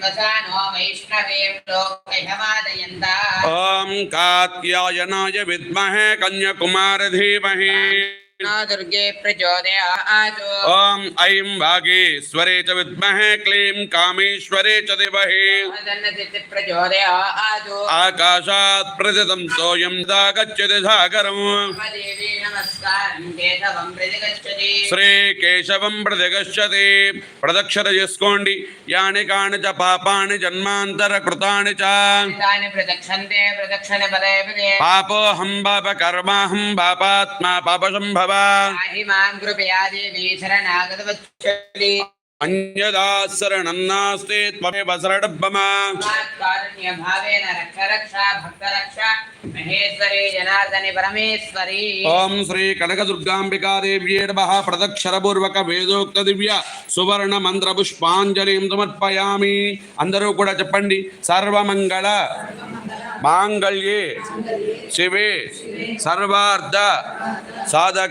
No वैष्णवे लोकैहमादयन्ता ॐ कात्यायनाय विद्महे कन्याकुमार धीमहि no दुर्गे प्रचोदयात् ॐ ऐं वागीश्वरे च विद्महे क्लीं कामेश्वरे च धीमहि तन्नसिद्धि प्रचोदयात् आकाशात् प्रथितं सोऽयं दा गच्छति सागरम् శ్రీ కేశవం ప్రతిగచ్చతి. ప్రదక్షిణ చేసుకోండి. యాని కాని చ పాపాని జన్మాంతర కృతాని పాపోహం పాప కర్మాహం పాపాత్మా పాప అన్యదా వేదోక్త దివ్య సువర్ణ మంత్ర పుష్పాంజలి సమర్పయామి అందరూ కూడా చెప్పండి. సర్వమంగళ మాంగళ్యే శివే. సర్వార్థ సాధకే